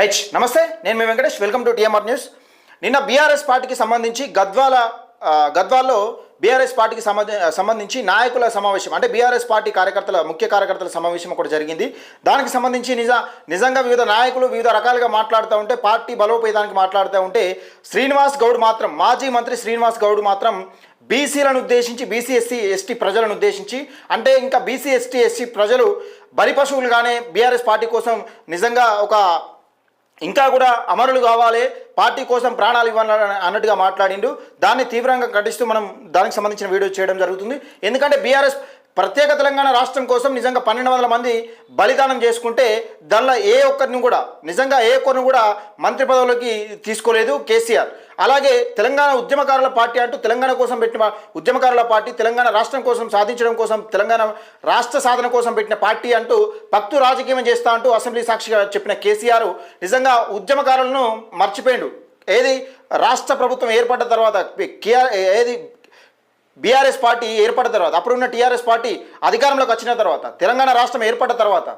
Right నమస్తే నేను మీ Venkatesh. Welcome to TMR news నిన్న బీఆర్ఎస్ పార్టీకి సంబంధించి గద్వాల గద్వాల్లో బీఆర్ఎస్ పార్టీకి సంబంధించి నాయకుల సమావేశం అంటే బీఆర్ఎస్ పార్టీ కార్యకర్తల ముఖ్య కార్యకర్తల సమావేశం కూడా జరిగింది. దానికి సంబంధించి నిజ నిజంగా వివిధ నాయకులు వివిధ రకాలుగా మాట్లాడుతూ ఉంటే పార్టీ బలోపేతానికి మాట్లాడుతూ ఉంటే శ్రీనివాస్ గౌడ్ మాత్రం మాజీ మంత్రి శ్రీనివాస్ గౌడ్ మాత్రం బీసీలను ఉద్దేశించి బీసీ ఎస్సీ ఎస్టీ ప్రజలను ఉద్దేశించి అంటే ఇంకా బీసీ ఎస్టీ ఎస్సీ ప్రజలు బలి పశువులుగానే బీఆర్ఎస్ పార్టీ కోసం నిజంగా ఒక ఇంకా కూడా అమరులు కావాలి పార్టీ కోసం ప్రాణాలు ఇవ్వాలని అన్నట్టుగా మాట్లాడిండు. దాన్ని తీవ్రంగా ఖండిస్తూ మనం దానికి సంబంధించిన వీడియో చేయడం జరుగుతుంది. ఎందుకంటే బీఆర్ఎస్ ప్రత్యేక తెలంగాణ రాష్ట్రం కోసం నిజంగా పన్నెండు వందల మంది బలిదానం చేసుకుంటే దానిలో ఏ ఒక్కరిని కూడా నిజంగా ఏ ఒక్కరిని కూడా మంత్రి పదవులోకి తీసుకోలేదు కేసీఆర్. అలాగే తెలంగాణ ఉద్యమకారుల పార్టీ అంటూ తెలంగాణ కోసం పెట్టిన ఉద్యమకారుల పార్టీ తెలంగాణ రాష్ట్రం కోసం సాధించడం కోసం తెలంగాణ రాష్ట్ర సాధన కోసం పెట్టిన పార్టీ అంటూ భక్తు రాజకీయం చేస్తా అంటూ అసెంబ్లీ సాక్షిగా చెప్పిన కేసీఆర్ నిజంగా ఉద్యమకారులను మర్చిపోయిండు. ఏది? రాష్ట్ర ప్రభుత్వం ఏర్పడ్డ తర్వాత కేఆర్ ఏది? బీఆర్ఎస్ పార్టీ ఏర్పడిన తర్వాత అప్పుడున్న టీఆర్ఎస్ పార్టీ అధికారంలోకి వచ్చిన తర్వాత తెలంగాణ రాష్ట్రం ఏర్పడిన తర్వాత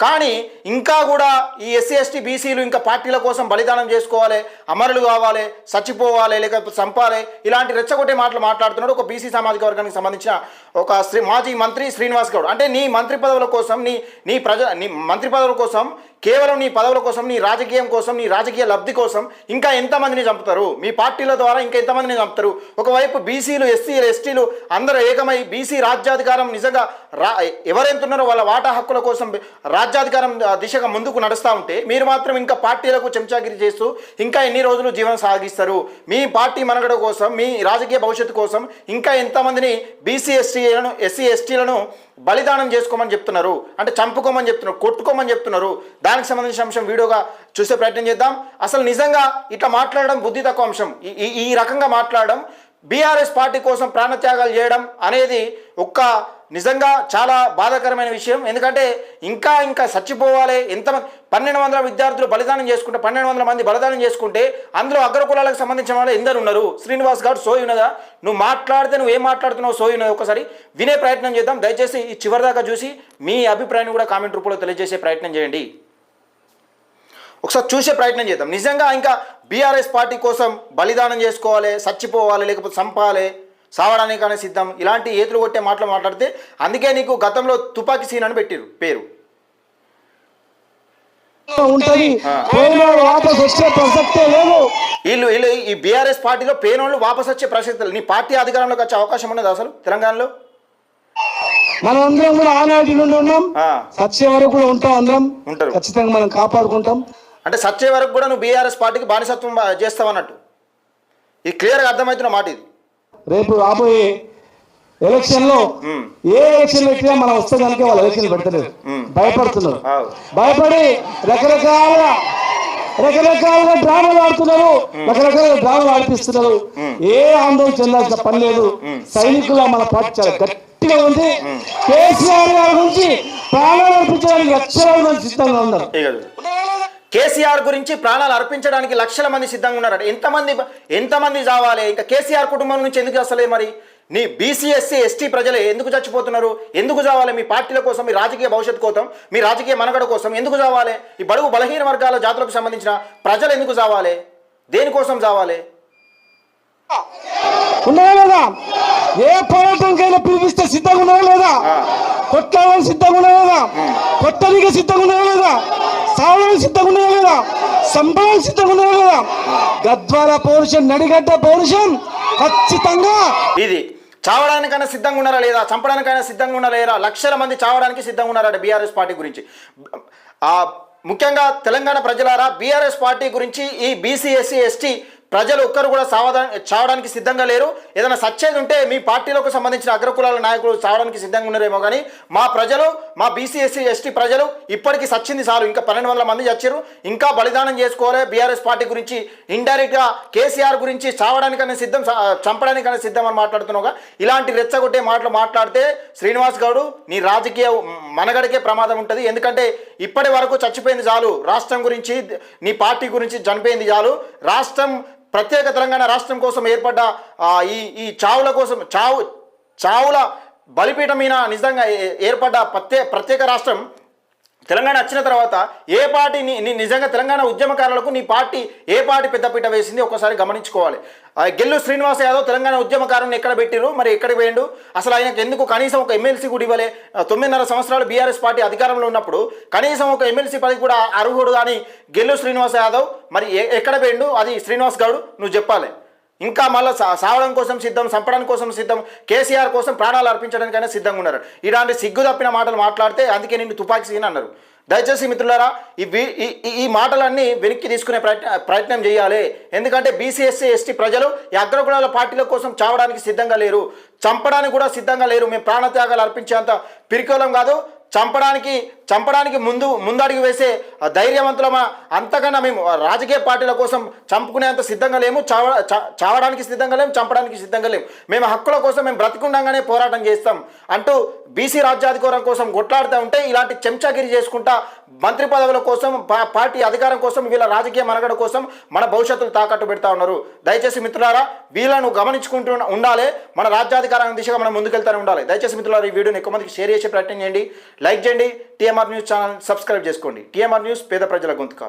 కానీ ఇంకా కూడా ఈ ఎస్సీ ఎస్టీ బీసీలు ఇంకా పార్టీల కోసం బలిదానం చేసుకోవాలి అమరులు కావాలి చచ్చిపోవాలి లేకపోతే చంపాలి ఇలాంటి రెచ్చగొట్టే మాటలు మాట్లాడుతున్నాడు ఒక బీసీ సామాజిక వర్గానికి సంబంధించిన ఒక శ్రీ మాజీ మంత్రి శ్రీనివాస్ గౌడ్. అంటే నీ మంత్రి పదవుల కోసం నీ నీ ప్రజ నీ మంత్రి పదవుల కోసం కేవలం నీ పదవుల కోసం నీ రాజకీయం కోసం నీ రాజకీయ లబ్ధి కోసం ఇంకా ఎంతమందిని చంపుతారు? మీ పార్టీల ద్వారా ఇంకా ఎంతమందిని చంపుతారు? ఒకవైపు బీసీలు ఎస్సీలు ఎస్టీలు అందరూ ఏకమై బీసీ రాజ్యాధికారం నిజంగా రా ఎవరెంతున్నారో వాళ్ళ వాటా హక్కుల కోసం రాజ్యాధికారం దిశగా ముందుకు నడుస్తూ ఉంటే మీరు మాత్రం ఇంకా పార్టీలకు చెంచాగిరి చేస్తూ ఇంకా ఎన్ని రోజులు జీవనం సాగిస్తారు? మీ పార్టీ మనగడ కోసం మీ రాజకీయ భవిష్యత్తు కోసం ఇంకా ఎంతమందిని బీసీ ఎస్టీలను ఎస్సీ ఎస్టీలను బలిదానం చేసుకోమని చెప్తున్నారు. అంటే చంపుకోమని చెప్తున్నారు కొట్టుకోమని చెప్తున్నారు. దానికి సంబంధించిన అంశం వీడియోగా చూసే ప్రయత్నం చేద్దాం. అసలు నిజంగా ఇట్లా మాట్లాడడం బుద్ధి తక్కువ అంశం. ఈ- ఈ ఈ రకంగా మాట్లాడడం బీఆర్ఎస్ పార్టీ కోసం ప్రాణత్యాగాలు చేయడం అనేది ఒక్క నిజంగా చాలా బాధాకరమైన విషయం. ఎందుకంటే ఇంకా ఇంకా చచ్చిపోవాలి. ఎంతమంది పన్నెండు వందల విద్యార్థులు బలిదానం చేసుకుంటే పన్నెండు వందల మంది బలిదానం చేసుకుంటే అందులో అగ్రకులాలకు సంబంధించిన వాళ్ళు ఎందరు ఉన్నారు? శ్రీనివాస్ గారు సోయి ఉన్నదా? నువ్వు మాట్లాడితే నువ్వు ఏం మాట్లాడుతున్నావు సోయి ఉన్నది ఒకసారి? వినే ప్రయత్నం చేద్దాం. దయచేసి ఈ చివరిదాకా చూసి మీ అభిప్రాయాన్ని కూడా కామెంట్ రూపంలో తెలియజేసే ప్రయత్నం చేయండి. ఒకసారి చూసే ప్రయత్నం చేద్దాం. నిజంగా ఇంకా బీఆర్ఎస్ పార్టీ కోసం బలిదానం చేసుకోవాలి చచ్చిపోవాలి లేకపోతే చంపాలి. సావడానికనే సిద్ధం. ఇలాంటి ఏతులు కొట్టే మాటలు మాట్లాడితే అందుకే నీకు గతంలో తుపాకీ సీన్ అని పెట్టిరు పేరు. ఉంటది. పోయిన వాపస్ వచ్చే ప్రసక్తే లేదు. వీళ్ళు వీళ్ళు ఈ బీఆర్ఎస్ పార్టీలో పేనోళ్ళు వాపస్ వచ్చే ప్రసక్తులు నీ పార్టీ అధికారంలోకి వచ్చే అవకాశం ఉన్నది అసలు తెలంగాణలో? మనందరం కూడా ఆనాటి నుండి ఉన్నాం. సత్యం వరకు కూడా ఉంటాం అందరం. ఉంటారు. ఖచ్చితంగా మనం కాపాడుకుంటాం. అంటే సచ్చే వరకు కూడా నువ్వు బీఆర్ఎస్ పార్టీకి బానిసత్వం బా- చేస్తావన్నట్టు. ఇది క్లియర్గా అర్థమవుతున్న మాట ఇది. రేపు రాబోయే ఎలక్షన్లో ఏ ఎలక్షన్ పెట్టినా మనం వస్తే కనుక వాళ్ళు ఎలక్షన్ పెడతలేరు. భయపడుతున్నారు. భయపడి రకరకాల రకరకాలుగా డ్రామాలు ఆడుతున్నారు. రకరకాల డ్రామాలు ఆడిపిస్తున్నారు. ఏ ఆందోళన చెందాల్సిన పని లేదు. సైనికుల మన పార్టీ చాలా గట్టిగా ఉంది. కేసీఆర్ గారి గురించి ప్రాణాలు అర్పించడానికి లక్షలాది మంది సిద్ధంగా ఉన్నారు. కేసీఆర్ గురించి ప్రాణాలు అర్పించడానికి లక్షల మంది సిద్ధంగా ఉన్నారట. ఎంతమంది ఎంతమంది చావాలి? ఇంకా కేసీఆర్ కుటుంబం నుంచి ఎందుకు అసలే మరి? నీ బీసీ ఎస్సీ ఎస్టీ ప్రజలే ఎందుకు చచ్చిపోతున్నారు? ఎందుకు చావాలి? మీ పార్టీల కోసం మీ రాజకీయ భవిష్యత్తు కోసం మీ రాజకీయ మనుగడ కోసం ఎందుకు చావాలి? ఈ బడుగు బలహీన వర్గాల జాతులకు సంబంధించిన ప్రజలు ఎందుకు చావాలి? దేనికోసం చావాలి? లేదా? ఏ పోరాటానికైనా పిలిపిస్తే సిద్ధంగా ఉన్నాయా లేదా? కొట్లాడడానికి సిద్ధంగా ఉన్నాయా లేదా? కొట్టడానికి సిద్ధంగా ఉన్నాయా లేదా? సావడానికి సిద్ధంగా ఉన్నాయా లేదా? సంబరానికి సిద్ధంగా ఉన్నాయా లేదా? గద్వాల పౌరుషం నడిగడ్డ పౌరుషం ఖచ్చితంగా ఇది చావడానికైనా సిద్ధంగా ఉన్నారా లేదా? చంపడానికైనా సిద్ధంగా ఉన్నారా లేదా? లక్షల మంది చావడానికి సిద్ధంగా ఉన్నారా బీఆర్ఎస్ పార్టీ గురించి? ముఖ్యంగా తెలంగాణ ప్రజలారా బీఆర్ఎస్ పార్టీ గురించి ఈ బీసీ ఎస్సీ ఎస్టీ ప్రజలు ఒక్కరు కూడా సావదా చావడానికి సిద్ధంగా లేరు. ఏదైనా సచ్చేది ఉంటే మీ పార్టీలకు సంబంధించిన అగ్రకులాల నాయకులు చావడానికి సిద్ధంగా ఉన్నారేమో కానీ మా ప్రజలు మా బీసీ ఎస్సీ ఎస్టీ ప్రజలు ఇప్పటికీ సచ్చింది చాలు. ఇంకా పన్నెండు వందల మంది చచ్చారు. ఇంకా బలిదానం చేసుకోవాలి. బీఆర్ఎస్ పార్టీ గురించి ఇండైరెక్ట్గా కేసీఆర్ గురించి చావడానికనే సిద్ధం చంపడానికనే సిద్ధం అని మాట్లాడుతున్నావుగా. ఇలాంటి రెచ్చగొట్టే మాటలు మాట్లాడితే శ్రీనివాస్ గౌడు నీ రాజకీయ మనగడకే ప్రమాదం ఉంటుంది. ఎందుకంటే ఇప్పటి వరకు చచ్చిపోయింది చాలు. రాష్ట్రం గురించి నీ పార్టీ గురించి చనిపోయింది చాలు. రాష్ట్రం ప్రత్యేక తెలంగాణ రాష్ట్రం కోసం ఏర్పడ్డ ఈ ఈ చావుల కోసం చావు చావుల బలిపీఠం మీద నిజంగా ఏర్పడ్డ ప్రత్యేక ప్రత్యేక రాష్ట్రం తెలంగాణ వచ్చిన తర్వాత ఏ పార్టీ నీ నిజంగా తెలంగాణ ఉద్యమకారులకు నీ పార్టీ ఏ పార్టీ పెద్దపీట వేసింది ఒకసారి గమనించుకోవాలి. గెల్లు శ్రీనివాస్ యాదవ్ తెలంగాణ ఉద్యమకారుని ఎక్కడ పెట్టిరు మరి ఎక్కడ వేయండు అసలు ఆయనకు ఎందుకు కనీసం ఒక ఎమ్మెల్సీ కూడా ఇవ్వలే? తొమ్మిదిన్నర సంవత్సరాలు బీఆర్ఎస్ పార్టీ అధికారంలో ఉన్నప్పుడు కనీసం ఒక ఎమ్మెల్సీ పదవి కూడా అర్హుడు కానీ గెల్లు శ్రీనివాస్ యాదవ్ మరి ఎక్కడ వేయండు అది శ్రీనివాస్ గౌడ్ నువ్వు చెప్పాలి. ఇంకా మళ్ళీ సావడం కోసం సిద్ధం చంపడానికి కోసం సిద్ధం కేసీఆర్ కోసం ప్రాణాలు అర్పించడానికైనా సిద్ధంగా ఉన్నారు. ఇలాంటి సిగ్గు తప్పిన మాటలు మాట్లాడితే అందుకే నిన్ను తుపాకీ సీన్ అన్నారు. దయచేసి మిత్రులారా ఈ ఈ మాటలన్నీ వెనక్కి తీసుకునే ప్రయత్న ప్రయత్నం చేయాలి. ఎందుకంటే బీసీఎస్సీ ఎస్టీ ప్రజలు ఈ అగ్రకులాల పార్టీల కోసం చావడానికి సిద్ధంగా లేరు. చంపడానికి కూడా సిద్ధంగా లేరు. మేము ప్రాణత్యాగాలు అర్పించేంత పిరికోలం కాదు. చంపడానికి చంపడానికి ముందు ముందడుగు వేసే ధైర్యవంతులమా? అంతకన్నా మేము రాజకీయ పార్టీల కోసం చంపుకునేంత సిద్ధంగా లేము చావ చా- చావడానికి సిద్ధంగా లేము చంపడానికి సిద్ధంగా లేము. మేము హక్కుల కోసం మేము బ్రతికుండగానే పోరాటం చేస్తాం అంటూ బీసీ రాజ్యాధికారం కోసం కొట్లాడుతూ ఉంటే ఇలాంటి చెంచాగిరి చేసుకుంటా మంత్రి పదవుల కోసం పార్టీ అధికారం కోసం వీళ్ళ రాజకీయ మనగడ కోసం మన భవిష్యత్తులు తాకట్టు పెడతా ఉన్నారు. దయచేసి మిత్రులారా వీళ్ళను గమనించుకుంటూ ఉండాలి. మన రాజ్యాధికారం దిశగా మనం ముందుకెళ్తూనే ఉండాలి. దయచేసి మిత్రులారా ఈ వీడియోని ఎక్కువ మందికి షేర్ చేసే ప్రయత్నం చేయండి. లైక్ చేయండి. టీఎంఆర్ న్యూస్ ఛానల్ సబ్స్క్రైబ్ చేసుకోండి. టీఎంఆర్ న్యూస్ పేద ప్రజల గొంతుక.